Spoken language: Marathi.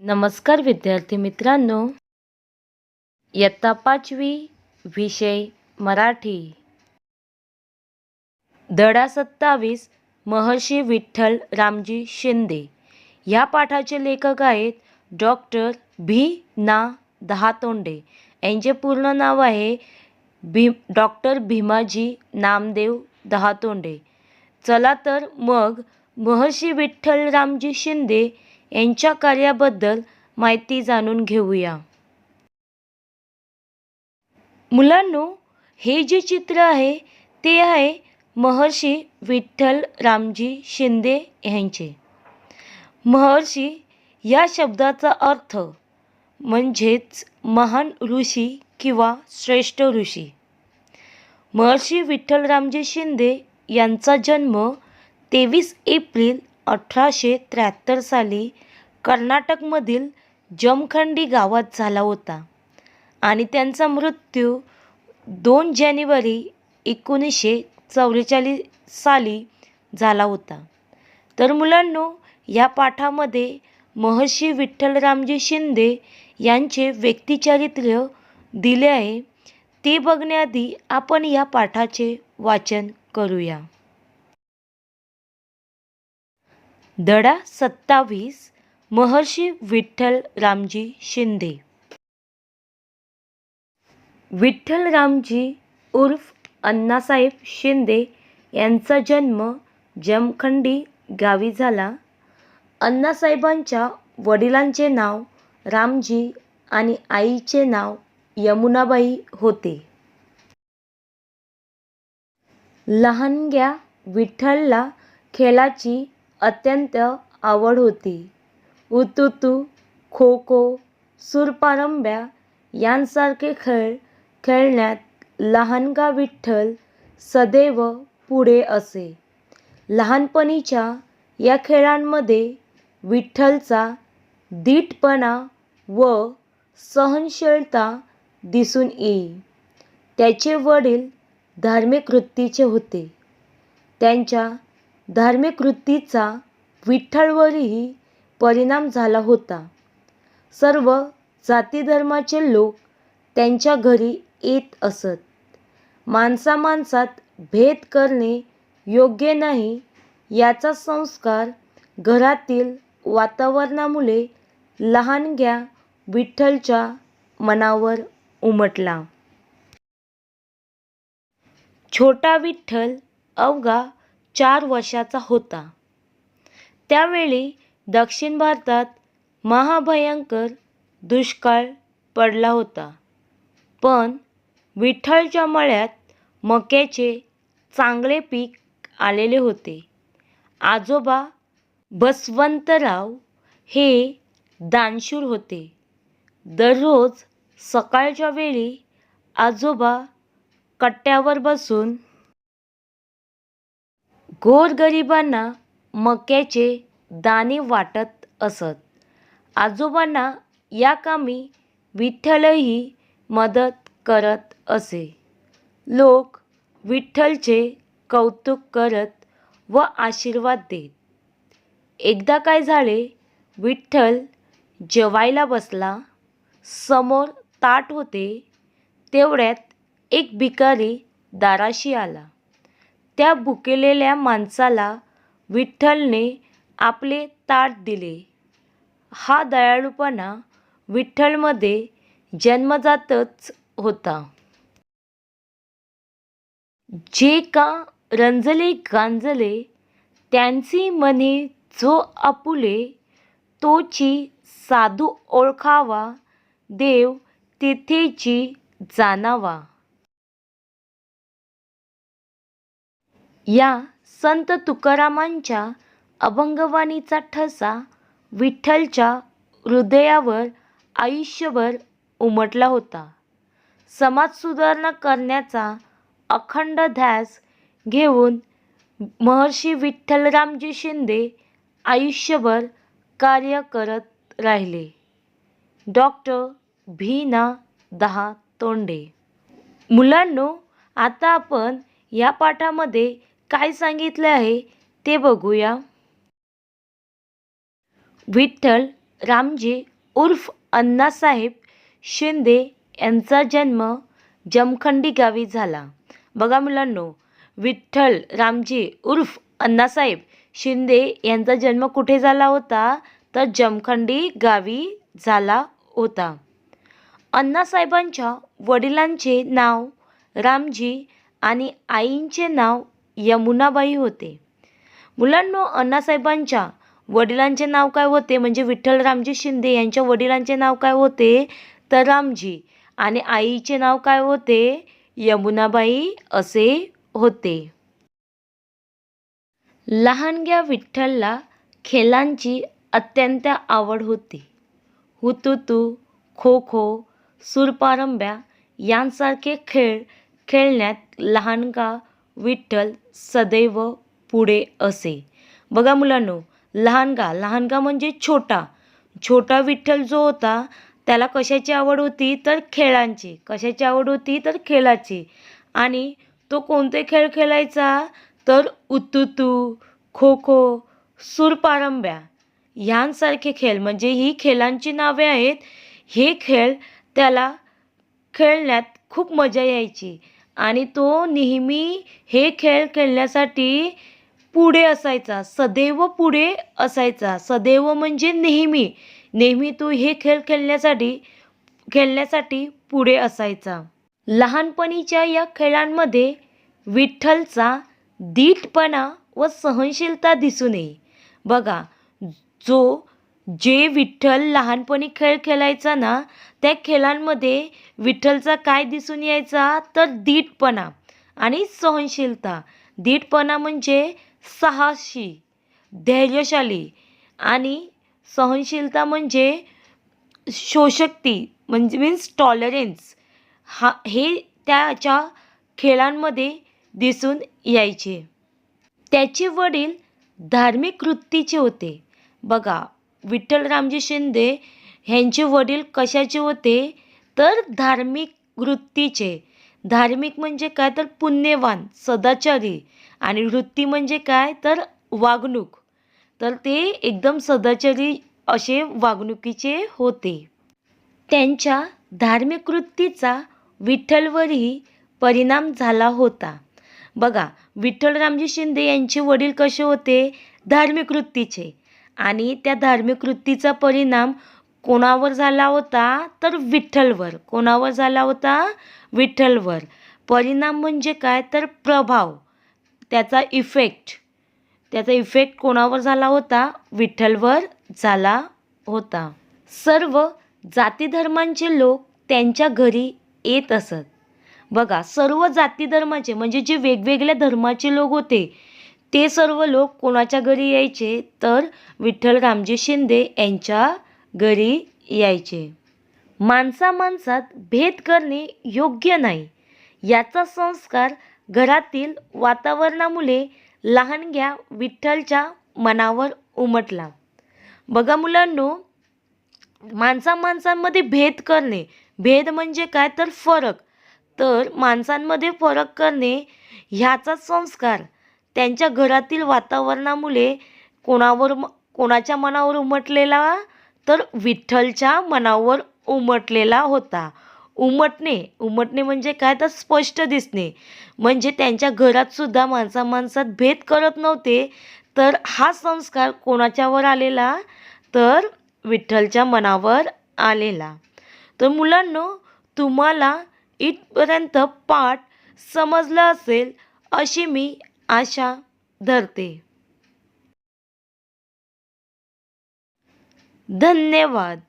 नमस्कार विद्यार्थी मित्रांनो. इयत्ता पाचवी विषय मराठी. धडा सत्तावीस महर्षी विठ्ठल रामजी शिंदे. ह्या पाठाचे लेखक आहेत डॉक्टर भी. ना. दहातोंडे. यांचे पूर्ण नाव आहे भी. डॉक्टर भीमाजी नामदेव दहातोंडे. चला तर मग महर्षी विठ्ठल रामजी शिंदे यांच्या कार्याबद्दल माहिती जाणून घेऊया. मुलांनो हे जे चित्र आहे ते आहे महर्षी विठ्ठल रामजी शिंदे यांचे. महर्षी या शब्दाचा अर्थ म्हणजेच महान ऋषी किंवा श्रेष्ठ ऋषी. महर्षी विठ्ठलरामजी शिंदे यांचा जन्म तेवीस एप्रिल अठराशे त्र्याहत्तर साली कर्नाटकमधील जमखंडी गावात झाला होता आणि त्यांचा मृत्यू दोन जानेवारी एकोणीसशे चौवेचाळीस साली झाला होता. तर मुलांनो या पाठामध्ये महर्षी विठ्ठलरामजी शिंदे यांचे व्यक्तिचारित्र्य दिले आहे. ते बघण्याआधी आपण या पाठाचे वाचन करूया. धडा सत्तावीस महर्षी विठ्ठल रामजी शिंदे. विठ्ठल रामजी उर्फ अण्णासाहेब शिंदे यांचा जन्म जमखंडी गावी झाला. अण्णासाहेबांच्या वडिलांचे नाव रामजी आणि आईचे नाव यमुनाबाई होते. लहानग्या विठ्ठलला खेळाची अत्यंत आवड होती. उतुतू खो खो सूरपारंब्या यांसारखे खेळ खेळण्यात लहानगा विठ्ठल सदैव पुढे असे. लहानपणीच्या या खेळांमध्ये विठ्ठलचा दीटपणा व सहनशीलता दिसून येई. त्याचे वडील धार्मिक वृत्तीचे होते. त्यांच्या धार्मिक वृत्तीचा विठ्ठलवरही परिणाम झाला होता. सर्व जातीधर्माचे लोक त्यांच्या घरी येत असत. माणसा माणसात भेद करणे योग्य नाही याचा संस्कार घरातील वातावरणामुळे लहानग्या विठ्ठलच्या मनावर उमटला. छोटा विठ्ठल अवघा चार वर्षाचा होता. त्यावेळी दक्षिण भारतात महाभयंकर दुष्काळ पडला होता. पण विठ्ठलच्या मळ्यात मक्याचे चांगले पीक आलेले होते. आजोबा बसवंतराव हे दानशूर होते. दररोज सकाळच्या वेळी आजोबा कट्ट्यावर बसून गोरगरिबांना मक्याचे दाणे वाटत असत. आजोबांना या कामी विठ्ठलही मदत करत असे. लोक विठ्ठलचे कौतुक करत व आशीर्वाद देत. एकदा काय झाले विठ्ठल जेवायला बसला. समोर ताट होते. तेवढ्यात एक भिकारी दाराशी आला. त्या भुकेलेल्या माणसाला विठ्ठलने आपले ताट दिले. हा दयाळूपणा विठ्ठलमध्ये जन्मजातच होता. जे का रंजले गांजले त्यांची मने जो आपुले तोची साधू ओळखावा देव तिथेची जाणावा. या संत तुकारामांच्या अभंगवाणीचा ठसा विठ्ठलच्या हृदयावर आयुष्यभर उमटला होता. समाज सुधारणा करण्याचा अखंड ध्यास घेऊन महर्षी विठ्ठलरामजी शिंदे आयुष्यभर कार्य करत राहिले. डॉक्टर भीना दहा तोंडे. मुलांनो आता आपण या पाठामध्ये काय सांगितले आहे ते बघूया. विठ्ठल रामजी उर्फ अण्णासाहेब शिंदे यांचा जन्म जमखंडी गावी झाला. बघा मुलांनो विठ्ठल रामजी उर्फ अण्णासाहेब शिंदे यांचा जन्म कुठे झाला होता? तर जमखंडी गावी झाला होता. अण्णासाहेबांच्या वडिलांचे नाव रामजी आणि आईंचे नाव यमुनाबाई होते. मुलांनो अण्णासाहेबांच्या वडिलांचे नाव काय होते? म्हणजे विठ्ठल रामजी शिंदे यांच्या वडिलांचे नाव काय होते? तर रामजी आणि आईचे नाव काय होते? यमुनाबाई असे होते. लहानग्या विठ्ठलला खेळांची अत्यंत आवड होती. हुतुतू खो खो सुरपारंब्या यांसारखे खेळ खेळण्यात लहानगा विठ्ठल सदैव पुढे असे. बघा मुलांनो लहानगा लहानगा म्हणजे छोटा. छोटा विठ्ठल जो होता त्याला कशाची आवड होती? तर खेळांची. कशाची आवड होती? तर खेळाची. आणि तो कोणते खेळ खेळायचा? तर उतुतू खो खो सूरपारंब्या. ह्यांसारखे खेळ म्हणजे ही खेळांची नावे आहेत. हे खेळ त्याला खेळण्यात खूप मजा यायची. आणि तो नेहमी हे खेळ खेळण्यासाठी पुढे असायचा सदैव पुढे असायचा. सदैव म्हणजे नेहमी. नेहमी तो हे खेळ खेळण्यासाठी खेळण्यासाठी पुढे असायचा. लहानपणीच्या या खेळांमध्ये विठ्ठलचा दीटपणा व सहनशीलता दिसून येई. बघा जो जे विठ्ठल लहानपणी खेळ खेळायचा ना त्या खेळांमध्ये विठ्ठलचा काय दिसून यायचा तर दीटपणा आणि सहनशीलता. दीटपणा म्हणजे साहसी धैर्यशाली आणि सहनशीलता म्हणजे शोषक्ती म्हणजे मीन्स टॉलरन्स हा हे त्याच्या खेळांमध्ये दिसून यायचे. त्याचे वडील धार्मिक वृत्तीचे होते. बघा विठ्ठल रामजी शिंदे ह्यांचे वडील कशाचे होते? तर धार्मिक वृत्तीचे. धार्मिक म्हणजे काय? तर पुण्यवान सदाचारी. आणि वृत्ती म्हणजे काय? तर वागणूक. तर ते एकदम सदाचारी असे वागणुकीचे होते. त्यांच्या धार्मिक वृत्तीचा विठ्ठलवरही परिणाम झाला होता. बघा विठ्ठल रामजी शिंदे यांचे वडील कसे होते? धार्मिक वृत्तीचे. आणि त्या धार्मिक वृत्तीचा परिणाम कोणावर झाला होता? तर विठ्ठलवर. कोणावर झाला होता? विठ्ठलवर. परिणाम म्हणजे काय? तर प्रभाव. त्याचा इफेक्ट त्याचा इफेक्ट कोणावर झाला होता? विठ्ठलवर झाला होता. सर्व जातीधर्मांचे लोक त्यांच्या घरी येत असत. बघा सर्व जाती धर्माचे म्हणजे जे वेगवेगळ्या धर्माचे लोक होते ते सर्व लोक कोणाच्या घरी यायचे? तर विठ्ठल रामजी शिंदे यांच्या घरी यायचे. माणसा माणसात भेद करणे योग्य नाही. याचा संस्कार घरातील वातावरणामुळे लहानग्या विठ्ठलच्या मनावर उमटला. बघा मुलांनो माणसा माणसांमध्ये भेद करणे. भेद म्हणजे काय तर फरक. तर माणसांमध्ये फरक करणे ह्याचा संस्कार. त्यांच्या घरातील वातावरणामुळे कोणावर म कोणाच्या मनावर उमटलेला तर विठ्ठलच्या मनावर उमटलेला होता. उमटणे उमटणे म्हणजे काय? तर स्पष्ट दिसणे. म्हणजे त्यांच्या घरातसुद्धा माणसा माणसात भेद करत नव्हते. तर हा संस्कार कोणाच्यावर आलेला? तर विठ्ठलच्या मनावर आलेला. तर मुलांनो तुम्हाला इथपर्यंत पाठ समजला असेल अशी मी आशा धरते. धन्यवाद.